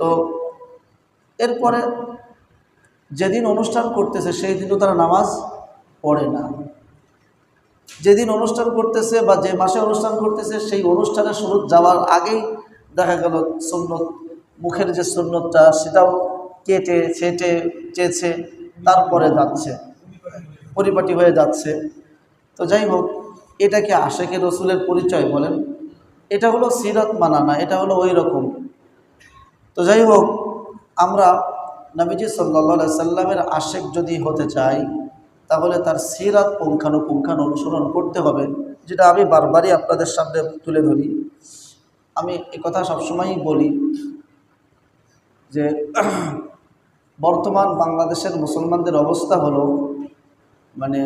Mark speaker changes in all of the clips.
Speaker 1: তো এরপরে যেদিন অনুষ্ঠান করতেছে সেই দিনও তারা নামাজ পড়ে না। যেদিন অনুষ্ঠান করতেছে বা যে মাসে অনুষ্ঠান করতেছে, সেই অনুষ্ঠানে শুরু যাওয়ার আগেই দেখা গেল সুন্নত, মুখের যে সুন্নতটা, সেটাও কেটে, ছেটে চেয়েছে তারপরে যাচ্ছে, পরিপাটি হয়ে যাচ্ছে। তো যাই হোক এটাকে আশেকে রসুলের পরিচয় বলেন? এটা হলো সিরত মানা না এটা হলো ওই রকম তো যাই হোক, আমরা নবীজি সাল্লা সাল্লামের আশেক যদি হতে চাই, তাহলে তার সিরাত পুঙ্খানুপুঙ্খান অনুসরণ করতে হবে, যেটা আমি বারবারই আপনাদের সামনে তুলে ধরি। আমি কথা সবসময়ই বলি যে, বর্তমান বাংলাদেশের মুসলমানদের অবস্থা হলো মানে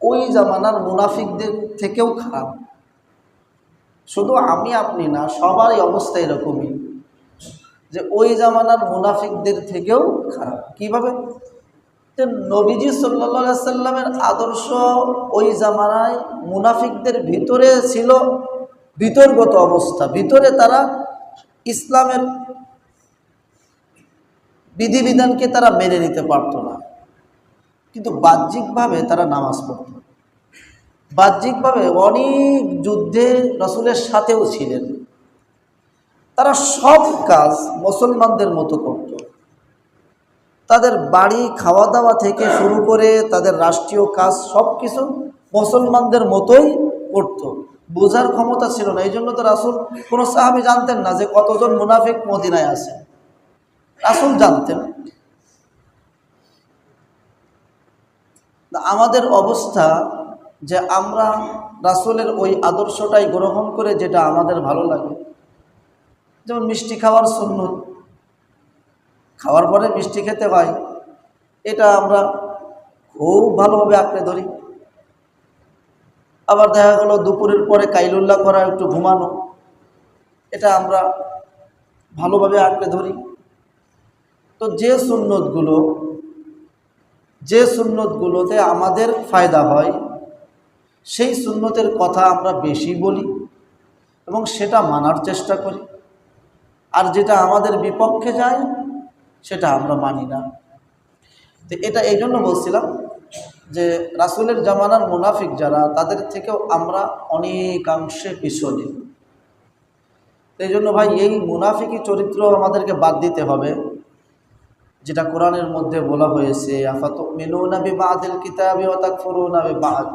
Speaker 1: ওই জামানার মুনাফিকদের থেকেও খারাপ। শুধু আমি আপনি না, সবারই অবস্থা এরকমই। যে ওই জামানার মুনাফিকদের থেকেও খারাপ। কীভাবে? যে নবীজি সাল্লা সাল্লামের আদর্শ ওই জামানায় মুনাফিকদের ভিতরে ছিল বিতর্গত অবস্থা। ভিতরে তারা ইসলামের বিধিবিধানকে তারা মেনে নিতে পারত না। কিন্তু বাহ্যিকভাবে তারা নামাজ পড়ত। বাহ্যিকভাবে অনেক যুদ্ধে রসুলের সাথেও ছিলেন। তারা সব কাজ মুসলমানদের মতো করত। তাদের বাড়ি খাওয়া দাওয়া থেকে শুরু করে তাদের রাষ্ট্রীয় কাজ সব কিছু মুসলমানদের মতোই করত। বোঝার ক্ষমতা ছিল না। এই জন্য তো রাসুল কোনো সাহাবি জানতেন না যে কতজন মুনাফিক মদিনায় আছে। রাসুল জানতেন। আমাদের অবস্থা যে আমরা রাসুলের ওই আদর্শটাই গ্রহণ করে যেটা আমাদের ভালো লাগে। যেমন মিষ্টি খাওয়ার সুন্নত। খাওয়ার পরে মিষ্টি খেতে হয়। এটা আমরা খুব ভালোভাবে আঁকড়ে ধরি। আবার দেখা গেলো দুপুরের পরে কাইলুল্লাহ করা একটু ঘুমানো। এটা আমরা ভালোভাবে আঁকড়ে ধরি। তো যে সুন্নতগুলো, যে সুন্নতগুলোতে আমাদের ফায়দা হয়, সেই সুন্নতের কথা আমরা বেশি বলি এবং সেটা মানার চেষ্টা করি। আর যেটা আমাদের বিপক্ষে যায়, সেটা আমরা মানি না। তো এটা এই জন্য বলছিলাম যে রাসুলের জামানার মুনাফিক যারা, তাদের থেকেও আমরা অনেকাংশে পিছনে। এই জন্য ভাই, এই মুনাফিকি চরিত্র আমাদেরকে বাদ দিতে হবে, যেটা কোরআনের মধ্যে বলা হয়েছে আফাত মেনু নাবি বাদিল কিতাবি অতাক ফরু নাবি বাদ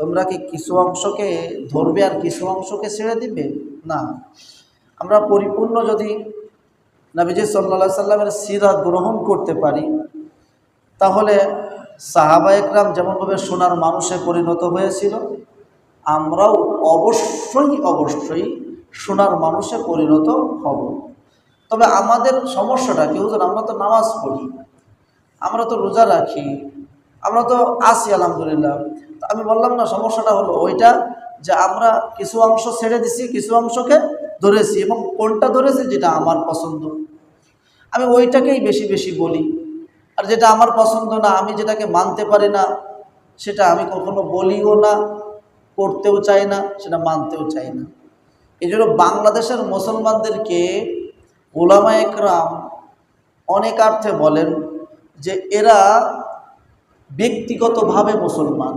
Speaker 1: তোমরা কি কিছু অংশকে ধরবে আর কিছু অংশকে ছেড়ে দিবে? না। আমরা পরিপূর্ণ যদি নবীজি সাল্লা সাল্লামের সিরাত গ্রহণ করতে পারি, তাহলে সাহাবা একরাম যেমনভাবে সোনার মানুষে পরিণত হয়েছিল, আমরাও অবশ্যই অবশ্যই সোনার মানুষে পরিণত হব। তবে আমাদের সমস্যাটা কি, হুজুর, আমরা তো নামাজ পড়ি, আমরা তো রোজা রাখি, আমরা তো আসি আলহামদুলিল্লাহ। আমি বললাম না, সমস্যাটা হলো ওইটা যে আমরা কিছু অংশ ছেড়ে দিছি, কিছু অংশকে ধরেছি এবং কোনটা ধরেছি যেটা আমার পছন্দ। আমি ওইটাকেই বেশি বেশি বলি। আর যেটা আমার পছন্দ না, আমি যেটাকে মানতে পারি না, সেটা আমি কখনো বলিও না, করতেও চাই না, সেটা মানতেও চাই না। এই জন্য বাংলাদেশের মুসলমানদেরকে ওলামা একরাম অনেকার্থে বলেন যে এরা ব্যক্তিগতভাবে মুসলমান।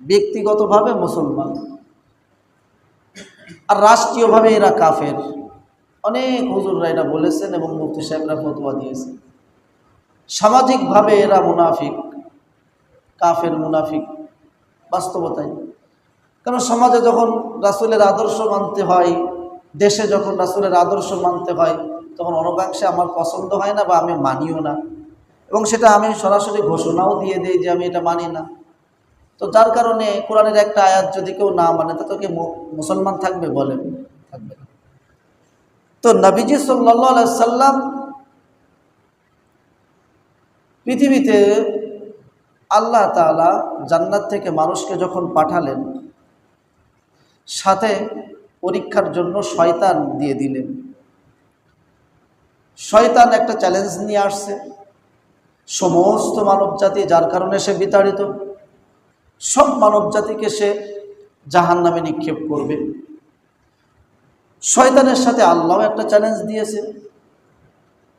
Speaker 1: ব্যক্তিগতভাবে মুসলমান। আর রাষ্ট্রীয়ভাবে এরা কাফের। অনেক হুজুররা এটা বলেছেন এবং মুফতি সাহেবরা ফতোয়া দিয়েছেন। সামাজিকভাবে এরা মুনাফিক, কাফের মুনাফিক, বাস্তবতাই। কারণ সমাজে যখন রাসুলের আদর্শ মানতে হয়, দেশে যখন রাসুলের আদর্শ মানতে হয়, তখন অনেকাংশে আমার পছন্দ হয় না বা আমি মানিও না। এবং সেটা আমি সরাসরি ঘোষণাও দিয়ে দিই যে আমি এটা মানি না। তো যার কারণে কোরআনের একটা আয়াত যদি কেউ না মানে তা তোকে মুসলমান থাকবে বলেন থাকবে তো নবীজি সাল্লা সাল্লাম পৃথিবীতে আল্লাহ তালা জান্নাত থেকে মানুষকে যখন পাঠালেন, সাথে পরীক্ষার জন্য শয়তান দিয়ে দিলেন। শয়তান একটা চ্যালেঞ্জ নিয়ে আসছে। সমস্ত মানব জাতি যার কারণে সে বিতাড়িত। সব মানব জাতিকে সে জাহান নামে নিক্ষেপ করবে। শয়তানের সাথে আল্লাহ একটা চ্যালেঞ্জ দিয়েছে।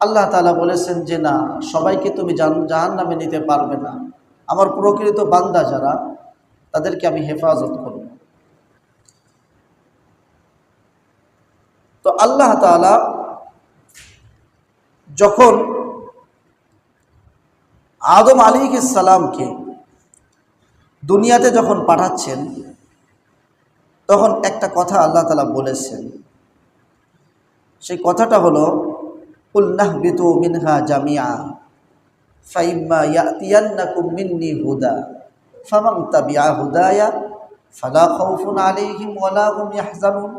Speaker 1: আল্লাহ তালা বলেছেন যে, না, সবাইকে তুমি জাহান নামে নিতে পারবে না। আমার প্রকৃত বান্দা যারা, তাদেরকে আমি হেফাজত করব। তো আল্লাহ তালা যখন আদম আলী সালামকে দুনিয়াতে যখন পাঠাচ্ছেন তখন একটা কথা আল্লাহ তালা বলেছেন সেই কথাটা হলো উল্লাহ বিতু মিনহা জামিয়া ফাইম্মা ইয়াতিয়ান্নাকুম মিন্নি হুদা ফামান তাবিআ হুদায়া ফালা খাউফুন আলাইহিম ওয়ালা হুম ইয়াহজানুন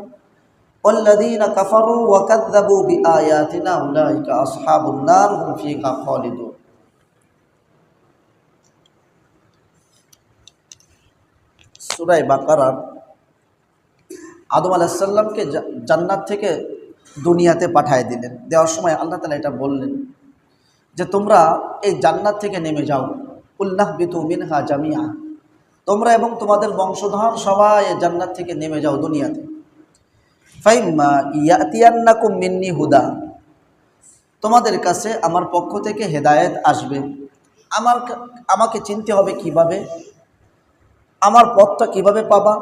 Speaker 1: والذين كفروا وكذبوا بآياتنا أولئك أصحاب النار هم فيها خالدون সুরাই বাকারার আদম আলাহিসাল্লামকে জান্নাত থেকে দুনিয়াতে পাঠায় দিলেন। দেওয়ার সময় আল্লাহ তালা এটা বললেন যে, তোমরা এই জান্নাত থেকে নেমে যাও। উল্লাহ বিতু মিনহা জামিয়া তোমরা এবং তোমাদের বংশধর সবাই জান্নাত থেকে নেমে যাও দুনিয়াতে। ফাইম্মা ইয়াতিয়ান্নাকুম মিন্নি হুদা। তোমাদের কাছে আমার পক্ষ থেকে হেদায়েত আসবে। আমার আমাকে চিনতে হবে কীভাবে? আমার পথটা কীভাবে পাবা?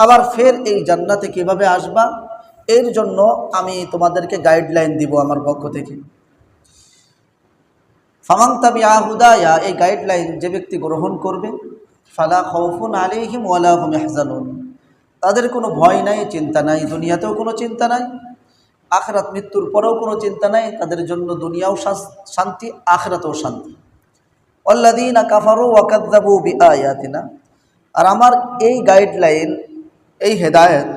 Speaker 1: আবার ফের এই জান্নাতে কীভাবে আসবা? এর জন্য আমি তোমাদেরকে গাইডলাইন দিব আমার পক্ষ থেকে। ফামাং তাবি আহুদায়া এই গাইডলাইন যে ব্যক্তি গ্রহণ করবে, ফালা খৌফুন আলিহিম ওয়ালাহুম হাজানুন তাদের কোনো ভয় নাই, চিন্তা নাই, দুনিয়াতেও কোনো চিন্তা নাই, আখরাত মৃত্যুর পরেও কোনো চিন্তা নাই, তাদের জন্য দুনিয়াও শান্তি, আখরাতেও শান্তি। অল্লাদিন কাফারু ওয়াকাদ্দাবু বি আয়াতিনা আর আমার এই গাইডলাইন এই হেদায়েত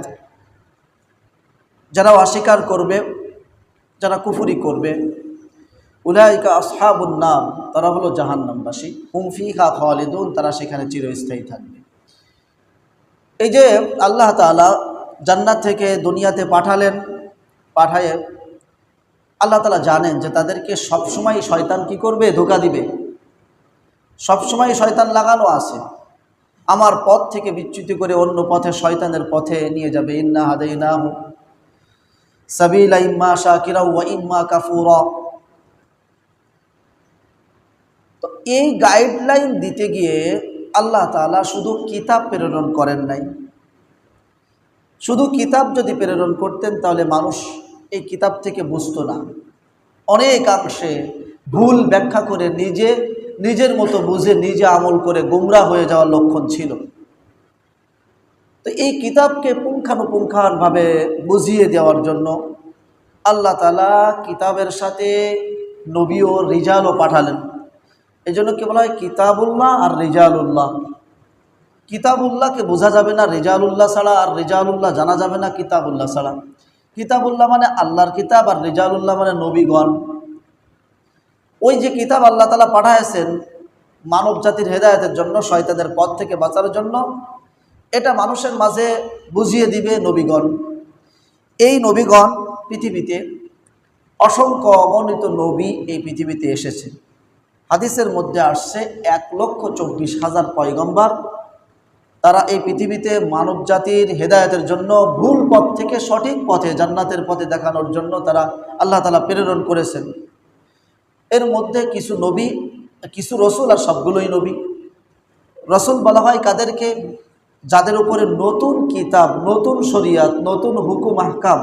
Speaker 1: যারা অস্বীকার করবে, যারা কুফুরি করবে, উলাইকা আসহাবুন নাম তারা হলো জাহান্নামবাসী। হুমফি খা খালিদুন, তারা সেখানে চিরস্থায়ী থাকবে। এই যে আল্লাহ তালা জান্নাত থেকে দুনিয়াতে পাঠালেন, পাঠায়ে আল্লাহ তালা জানেন যে তাদেরকে সবসময় শয়তান কি করবে? ধোকা দিবে। সবসময় শয়তান লাগানো আছে। আমার পথ থেকে বিচ্যুতি করে অন্য পথে শয়তানের পথে নিয়ে যাবে। ইন্না হাদাই না হু সাবিলা ইম্মা শাকিরা ওয়া ইম্মা কাফুরা। তো এই গাইডলাইন দিতে গিয়ে আল্লাহ তালা শুধু কিতাব প্রেরণ করেন নাই। শুধু কিতাব যদি প্রেরণ করতেন তাহলে মানুষ এই কিতাব থেকে বুঝতো না। অনেকাংশে ভুল ব্যাখ্যা করে নিজে নিজের মতো বুঝে নিজে আমল করে গুমরা হয়ে যাওয়ার লক্ষণ ছিল। তো এই কিতাবকে পুঙ্খানুপুঙ্খানভাবে বুঝিয়ে দেওয়ার জন্য আল্লাহ তালা কিতাবের সাথে নবী ও রিজালও পাঠালেন। এই জন্য কি বলা হয় কিতাবুল্লাহ আর রিজালুল্লাহ। কিতাবুল্লাহকে বোঝা যাবে না রেজালুল্লাহ ছাড়া আর রেজালুল্লাহ জানা যাবে না কিতাবুল্লাহ ছাড়া। কিতাবুল্লাহ মানে আল্লাহর কিতাব আর রেজালুল্লাহ মানে নবীগণ। ওই যে কিতাব আল্লাহ তালা পাঠাইছেন মানব জাতির হেদায়তের জন্য শয়তাদের পথ থেকে বাঁচার জন্য, এটা মানুষের মাঝে বুঝিয়ে দিবে নবীগণ। এই নবীগণ পৃথিবীতে অসংখ্য অগণিত নবী এই পৃথিবীতে এসেছে। হাদিসের মধ্যে আসছে এক লক্ষ চব্বিশ হাজার পয়গম্বার। তারা এই পৃথিবীতে মানব জাতির হেদায়তের জন্য ভুল পথ থেকে সঠিক পথে জান্নাতের পথে দেখানোর জন্য তারা আল্লাহ তালা প্রেরণ করেছেন। এর মধ্যে কিছু নবী, কিছু রসুল আর সবগুলোই নবী। রসুল বলা হয় কাদেরকে? যাদের উপরে নতুন কিতাব, নতুন শরিয়াত, নতুন হুকুম, আহকাম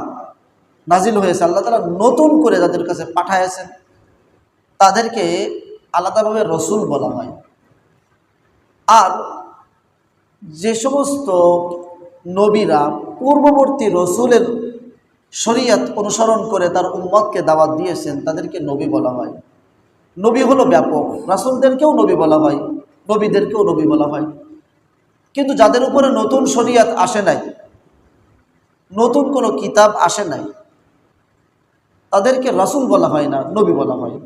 Speaker 1: নাজিল হয়েছে। আল্লাহ তালা নতুন করে যাদের কাছে পাঠাইছেন তাদেরকে আলাদাভাবে রসুল বলা হয়। আর যে সমস্ত নবীরা পূর্ববর্তী রসুলের শরিয়াত অনুসরণ করে তার উম্মতকে দাওয়াত দিয়েছেন, তাদেরকে নবী বলা হয়। নবী হলো ব্যাপক। রাসুলদেরকেও নবী বলা হয়, নবীদেরকেও নবী বলা হয়। কিন্তু যাদের উপরে নতুন শরিয়াত আসে নাই, নতুন কোনো কিতাব আসে নাই, তাদেরকে রাসুল বলা হয় না, নবী বলা হয়।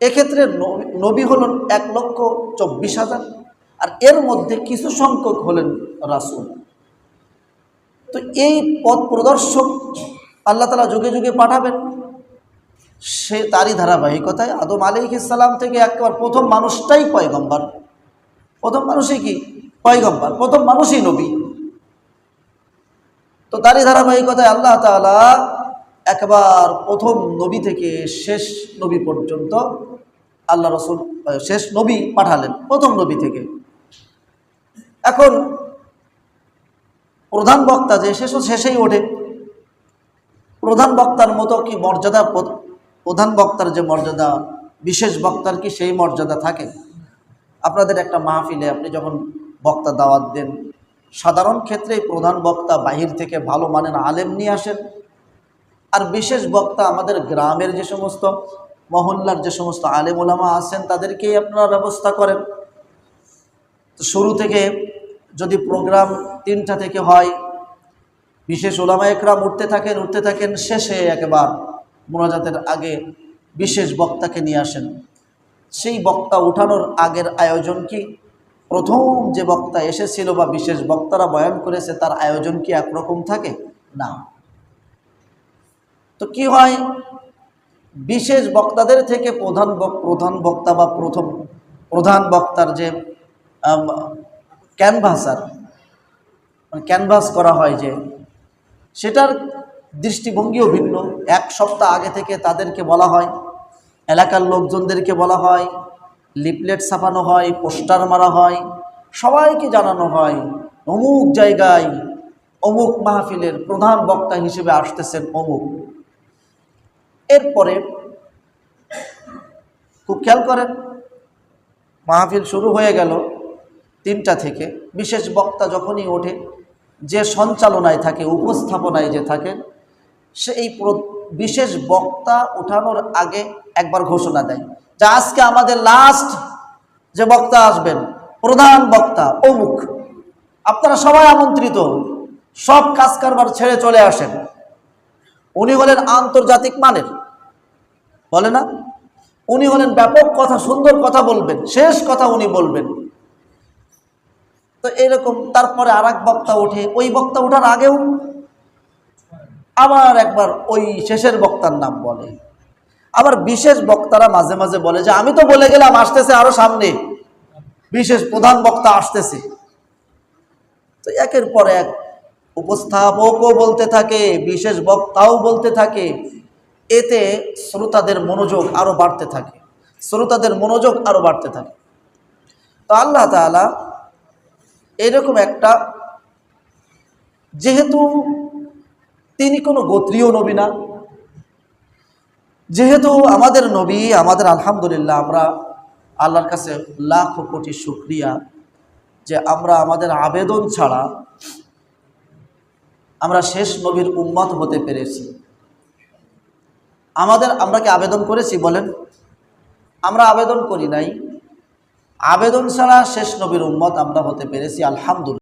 Speaker 1: এক্ষেত্রে নবী হলেন এক লক্ষ চব্বিশ হাজার, আর এর মধ্যে কিছু সংখ্যক হলেন রাসুল। তো এই পথ প্রদর্শক আল্লাহ তালা যুগে যুগে পাঠাবেন। সে তারই ধারাবাহিকতায় আদম আলী ইসালাম থেকে একবার প্রথম মানুষটাই পয়গম্বর। প্রথম মানুষই কি? পয়গম্বর। প্রথম মানুষই নবী। তো তারই ধারাবাহিকতায় আল্লাহ তাআলা একবার প্রথম নবী থেকে শেষ নবী পর্যন্ত আল্লাহ রসুল শেষ নবী পাঠালেন, প্রথম নবী থেকে। এখন প্রধান বক্তা যে শেষ শেষেই ওঠে। প্রধান বক্তার মতো কি মর্যাদা প্রধান বক্তার যে মর্যাদা, বিশেষ বক্তার কি সেই মর্যাদা থাকে? আপনাদের একটা মাহফিলে আপনি যখন বক্তা দাওয়াত দেন, সাধারণ ক্ষেত্রে প্রধান বক্তা বাহির থেকে ভালো মানের আলেম নিয়ে আসেন। আর বিশেষ বক্তা আমাদের গ্রামের যে সমস্ত, মহল্লার যে সমস্ত আলেম ওলামা আছেন, তাদেরকেই আপনারা ব্যবস্থা করেন। তো শুরু থেকে যদি প্রোগ্রাম তিনটা থেকে হয়, বিশেষ ওলামা একরাম উঠতে থাকেন উঠতে থাকেন, শেষে একবার মোনাজাতের আগে বিশেষ বক্তাকে নিয়ে আসেন। সেই বক্তা উঠানোর আগের আয়োজন কি? প্রথম যে বক্তা এসেছিল বা বিশেষ বক্তারা বয়ান করেছে, তার আয়োজন কি একরকম থাকে? না। তো কি হয়? বিশেষ বক্তাদের থেকে প্রধান প্রধান বক্তা বা প্রথম, প্রধান বক্তার যে ক্যানভাসার মানে ক্যানভাস করা হয় যে, সেটার দৃষ্টিভঙ্গিও ভিন্ন। এক সপ্তাহ আগে থেকে তাদেরকে বলা হয়, এলাকার লোকজনদেরকে বলা হয় লিপলেট ছাপানো হয়, পোস্টার মারা হয়, সবাইকে জানানো হয়, অমুক জায়গায় অমুক মাহফিলের প্রধান বক্তা হিসেবে আসতেছেন অমুক। এরপরে খুব খেয়াল করেন, মাহফিল শুরু হয়ে গেল তিনটা থেকে। বিশেষ বক্তা যখনই ওঠে, যে সঞ্চালনায় থাকে, উপস্থাপনায় যে থাকে সে এই বিশেষ বক্তা ওঠানোর আগে একবার ঘোষণা দেয় যে আজকে আমাদের লাস্ট যে বক্তা আসবেন, প্রধান বক্তা, অমুক। আপনারা সবাই আমন্ত্রিত। সব কাজ কারবার ছেড়ে চলে আসেন। উনি হলেন আন্তর্জাতিক মানের। বলে না? উনি হলেন ব্যাপক কথা, সুন্দর কথা বলবেন, শেষ কথা উনি বলবেন। তো এরকম তারপরে আর বক্তা ওঠে। ওই বক্তা ওঠার আগেও আবার একবার ওই শেষের বক্তার নাম বলে। আবার বিশেষ বক্তারা মাঝে মাঝে বলে যে, আমি তো বলে গেলাম, আসতেছে আরও সামনে। বিশেষ প্রধান বক্তা আসতেছে। তো একের পর এক উপস্থাপকও বলতে থাকে, বিশেষ বক্তাও বলতে থাকে। এতে শ্রোতাদের মনোযোগ আরও বাড়তে থাকে। শ্রোতাদের মনোযোগ আরও বাড়তে থাকে। তো আল্লাহ তাআলা এরকম একটা যেহেতু তিনি কোনো গোত্রীয় নবী না। যেহেতু আমাদের নবী, আমাদের আলহামদুলিল্লাহ আমরা আল্লাহর কাছে লাখ কোটি শুক্রিয়া যে আমরা আমাদের আবেদন ছাড়া আমরা শেষ নবীর উম্মত হতে পেরেছি। আমাদের, আমরা কি আবেদন করেছি বলেন? আমরা আবেদন করি নাই। আবেদন ছাড়া শেষ নবীর উম্মত আমরা হতে পেরেছি, আলহামদুলিল্লাহ।